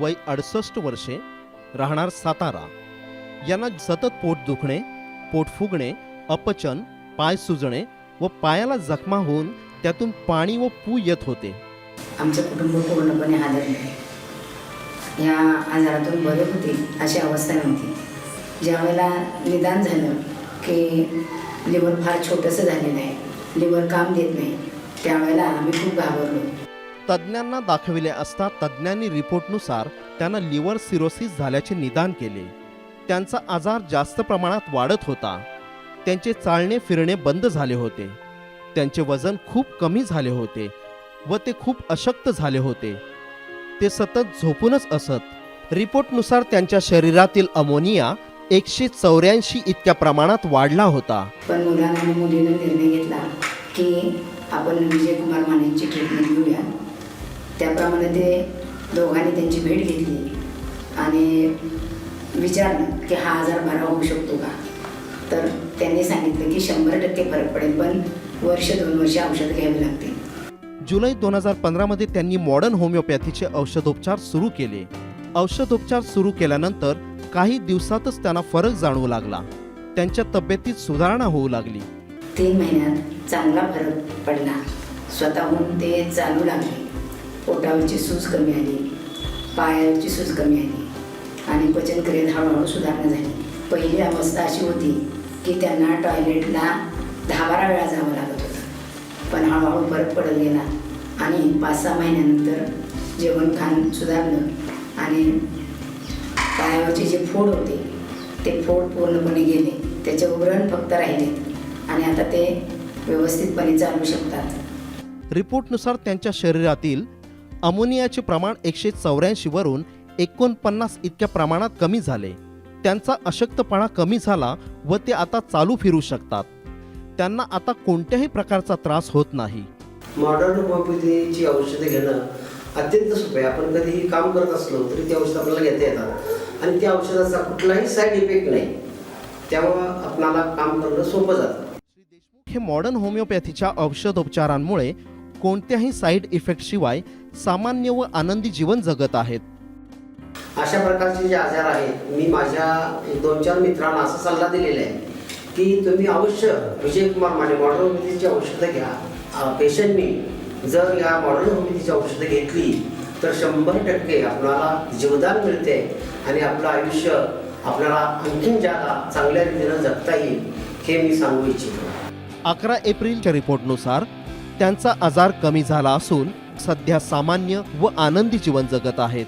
वय अडसष्ट वर्षे राहणार सातारा. यांना सतत पोट दुखणे पोट फुगणे अपचन पाय सुजणे व पायाला जखमा होऊन त्यातून पाणी व पू येत होते. आमचं कुटुंब पूर्णपणे हादरलं. या आजारातून बरे होते अशी अवस्था नव्हती. ज्यावेळेला निदान झालं की लिव्हर फार छोटंसं झालेलं आहे लिव्हर काम देत नाही त्यावेळेला आम्ही खूप घाबरलो. तज्ज्ञांना दाखविले असता तज्ज्ञांनी रिपोर्टनुसार त्यांना लिव्हर सिरोसिस झाल्याचे निदान केले. त्यांचा आजार जास्त प्रमाणात वाढत होता. त्यांचे चालणे फिरणे बंद झाले होते. त्यांचे वजन खूप कमी झाले होते व ते खूप अशक्त झाले होते. ते सतत झोपूनच असत. रिपोर्टनुसार त्यांच्या शरीरातील अमोनिया एकशे चौऱ्याऐंशी इतक्या प्रमाणात वाढला होता. पण मुलांना मुलीनं निर्णय घेतला की आपण विजयकुमार मानेची ट्रीटमेंट घेऊया. त्याप्रमाणे ते दोघांनी त्यांची भेट घेतली आणि विचारलं की हा आजार बरा होऊ शकतो का? तर त्यांनी सांगितलं की शंभर टक्के फरक पडेल पण वर्ष दोन वर्ष औषध घ्यावी लागतील. जुलै दोन हजार पंधरामध्ये त्यांनी मॉडर्न होमिओपॅथीचे औषधोपचार सुरू केले. औषधोपचार सुरू केल्यानंतर काही दिवसातच त्यांना फरक जाणवू लागला. त्यांच्या तब्येतीत सुधारणा होऊ लागली. तीन महिन्यात चांगला फरक पडला. स्वतःहून ते चालू लागले. पोटावरची सूज कमी आली पायावरची सूज कमी आली आणि पचनक्रियेत हळूहळू सुधारणा झाली. पहिली अवस्था अशी होती की त्यांना टॉयलेटला दहा बारा वेळा जावं लागत होतं. पण हळूहळू फरक पडत गेला आणि पाच सहा महिन्यानंतर जेवण खाण सुधारलं आणि पायावरचे जे फोड होते ते फोड पूर्णपणे गेले. त्याचे उघडण फक्त राहिले आणि आता ते व्यवस्थितपणे चालू शकतात. रिपोर्टनुसार त्यांच्या शरीरातील अमोनियाचे प्रमाण एकशे चौऱ्याऐंशी वरून एकोणपन्नास इतक्या प्रमाणात कमी झाले. त्यांचा अशक्तपणा कमी झाला व ते आता चालू फिरू शकतात. त्यांना आता कोणत्याही प्रकारचा त्रास होत नाही. मॉडर्न होमिओपॅथीची औषधं घेणं अत्यंत सोपं आहे. आपण कधीही काम करत असलो तरी ती औषधं आपल्याला घेता येतात. आणि त्या औषधाचा कुठलाही साईड इफेक्ट नाही. त्यामुळं आपणाला काम करणं सोपं जातं. श्री देशमुख हे मॉडर्न होमिओपॅथीच्या औषधोपचारांमुळे कोणत्याही साईड इफेक्टशिवाय सामान्य व आनंदी जीवन जगत आहेत. अशा प्रकारचे जे आजार आहेत मी माझ्या दोन चार मित्रांना असा सल्ला दिलेला आहे की तुम्ही अवश्य विजयकुमार माने मॉडर्न होमिओपॅथीची औषधं घ्या. पेशंटनी जर या मॉडर्न होमिओपॅथीची औषधं घेतली तर शंभर टक्के आपल्याला जीवदान मिळते आणि आपलं आयुष्य आपल्याला आणखीन जादा चांगल्या रीतीनं जगता येईल हे मी सांगू इच्छितो. अकरा एप्रिलच्या रिपोर्टनुसार त्यांचा आजार कमी झाला असून सध्या सामान्य व आनंदी जीवन जगत आहेत.